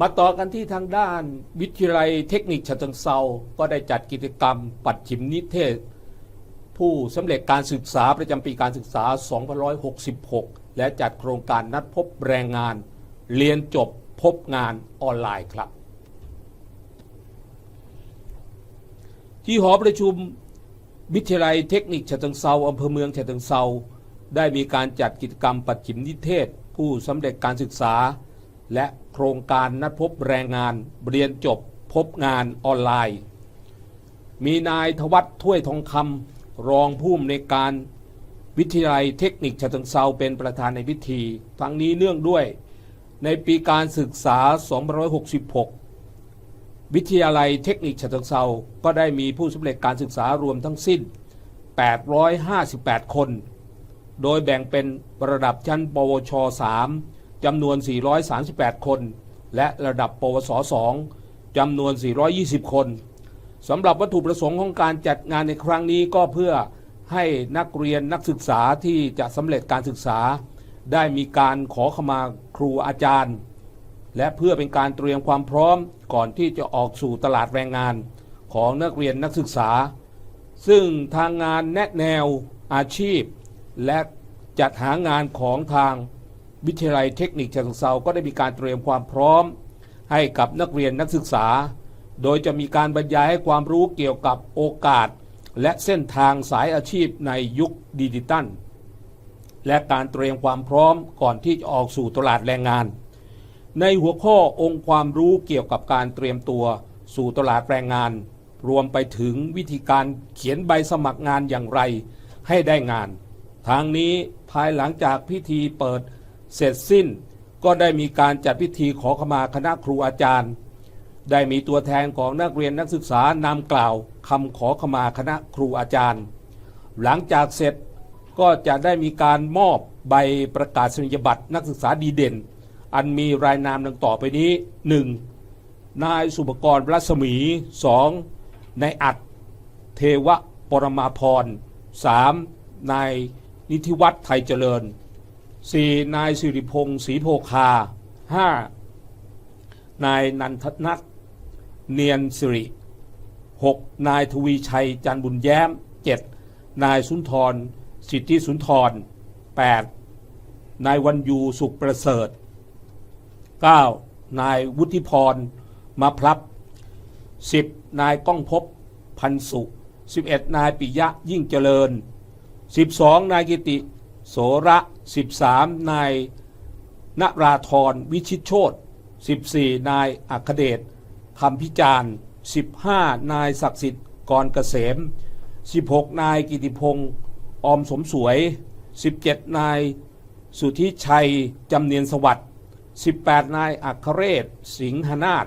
มาต่อกันที่ทางด้านวิทยาลัยเทคนิคฉะเชิงเซาก็ได้จัดกิจกรรม ปัดฉิมนิเทศ ผู้สำเร็จการศึกษาประจำปีการศึกษา 2566 และจัดโครงการนัดพบแรงงาน เรียนจบพบงานออนไลน์ครับ ที่หอประชุมวิทยาลัยเทคนิคฉะเชิงเซาอำเภอเมืองฉะเชิงเซาได้มีการจัดกิจกรรมปัดฉิมนิเทศ ผู้สำเร็จการศึกษา และโครงการนัดพบแรงงานเรียนจบพบงานออนไลน์ มีนายทวัฒน์ถ้วยทองคำรองผู้อำนวยการวิทยาลัยเทคนิคฉะเชิงเซาเป็นประธานในพิธีทั้งนี้เนื่องด้วยในปีการศึกษา 2566 วิทยาลัยเทคนิคฉะเชิงเซาก็ได้มีผู้สำเร็จการศึกษารวมทั้งสิ้น 858 คน โดยแบ่งเป็นระดับชั้น ปวช 3 จำนวน 438 คน และระดับปวส 2จำนวน 420 คนสำหรับวัตถุประสงค์ของการจัดงานในครั้งนี้ก็เพื่อให้นักเรียนนักศึกษาที่จะสำเร็จการศึกษา ได้มีการขอขมาครูอาจารย์ และเพื่อเป็นการเตรียมความพร้อมก่อนที่จะออกสู่ตลาดแรงงานของนักเรียนนักศึกษา ซึ่งทางงานแนะแนวอาชีพ และจัดหางานของทาง วิทยาลัยเทคนิคฉะเชิงเซาก็ได้มีการเตรียมความพร้อม ให้กับนักเรียนนักศึกษา โดยจะมีการบรรยายให้ความรู้เกี่ยวกับโอกาส และเส้นทางสายอาชีพในยุคดิจิตัล และการเตรียมความพร้อมก่อนที่จะออกสู่ตลาดแรงงาน ในหัวข้อองค์ความรู้เกี่ยวกับการเตรียมตัวสู่ตลาดแรงงาน รวมไปถึงวิธีการเขียนใบสมัครงานอย่างไรให้ได้งาน ทางนี้ภายหลังจากพิธีเปิด เสร็จสิ้นก็ได้มีการจัดพิธีขอขมาคณะครูอาจารย์ ได้มีตัวแทนของนักเรียนนักศึกษานำกล่าวคำขอขมาคณะครูอาจารย์ หลังจากเสร็จก็จะได้มีการมอบใบประกาศนียบัตรนักศึกษาดีเด่น อันมีรายนามดังต่อไปนี้ 1. นายสุปกรรัศมี 2. นายอัดเทวะปรมาพร 3. นายนิธิวัฒน์ไทยเจริญ 4. นายสิริพงศ์ศรีโพคา 5. นายนันทนัทเนียนสิริ 6. นายทวีชัยจันบุญแย้ม 7. นายสุนทร สิทธิสุนทร 8. นายวันยูสุขประเสริฐ 9. นายวุฒิพรมาพลับ 10. นายก้องพบพันสุ 11. นายปิยะยิ่งเจริญ 12. นายกิติ โสระ 13. นายนราธรวิชิตโชต 14. นายอัคเดชคำพิจารณ์ 15. นายศักดิ์สิทธิ์กรเกษม 16. นายกิติพงศ์ออมสมสวย 17. นายสุทธิชัย จำเนียนสวัสดิ์ 18 นายอัคเรศ สิงหนาถ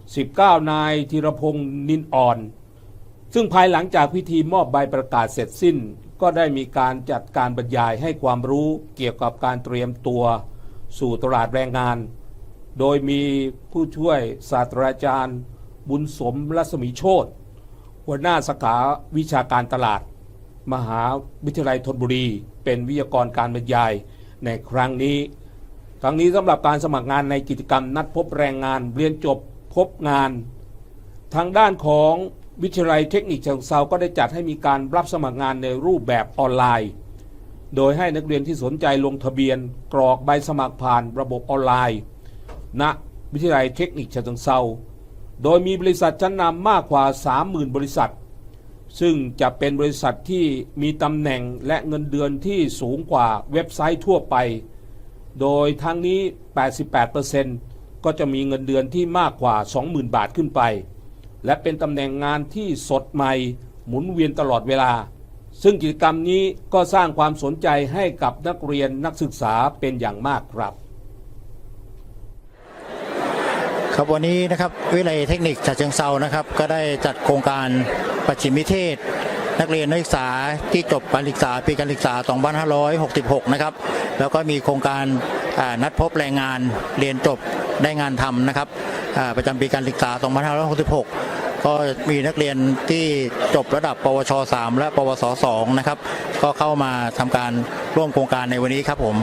19 นายธีรพงศ์นินอ่อน ซึ่งภายหลังจากพิธีมอบใบประกาศเสร็จสิ้น ก็ได้มีการจัดการบรรยายให้ความรู้เกี่ยวกับการเตรียมตัวสู่ตลาดแรงงาน โดยมีผู้ช่วยศาสตราจารย์ บุญสมรัศมีโชตหัวหน้าสาขาวิชาการตลาด มหาวิทยาลัยธนบุรี เป็นวิทยากรการบรรยายในครั้งนี้ทั้งนี้สำหรับการสมัครงานในกิจกรรมนัดพบแรงงานเรียนจบพบงาน ทางด้านของ วิทยาลัยเทคนิคเชิงเซาก็ได้จัดให้มีการรับสมัครงานในรูปแบบออนไลน์ โดยให้นักเรียนที่สนใจลงทะเบียนกรอกใบสมัครผ่านระบบออนไลน์ณวิทยาลัยเทคนิคเชิงเซาโดยมีบริษัทชั้นนำมากกว่า 30,000 บริษัท ซึ่งจะเป็นบริษัทที่มีตำแหน่งและเงินเดือนที่สูงกว่าเว็บไซต์ทั่วไป โดยทั้งนี้ 88%ก็จะมีเงินเดือนที่มากกว่า 20,000 บาทขึ้นไป และเป็นตำแหน่งงานที่สดใหม่ หมุนเวียนตลอดเวลา ซึ่งกิจกรรมนี้ก็สร้างความสนใจให้กับนักเรียนนักศึกษาเป็นอย่างมากครับ ครับวันนี้นะครับวิทยาลัยเทคนิคฉะเชิงเซานะครับ ก็ได้จัดโครงการปัจฉิมนิเทศ นักเรียนนักศึกษาที่จบการศึกษาปีการศึกษา 2566 นะครับ แล้วก็มีโครงการนัดพบแรงงานเรียนจบ ได้งานทำนะครับประจำปีการศึกษา 2566 ก็มีนักเรียนที่จบระดับ ปวช 3 และ ปวส 2 นะครับ ก็เข้ามาทำการร่วมโครงการในวันนี้ครับผม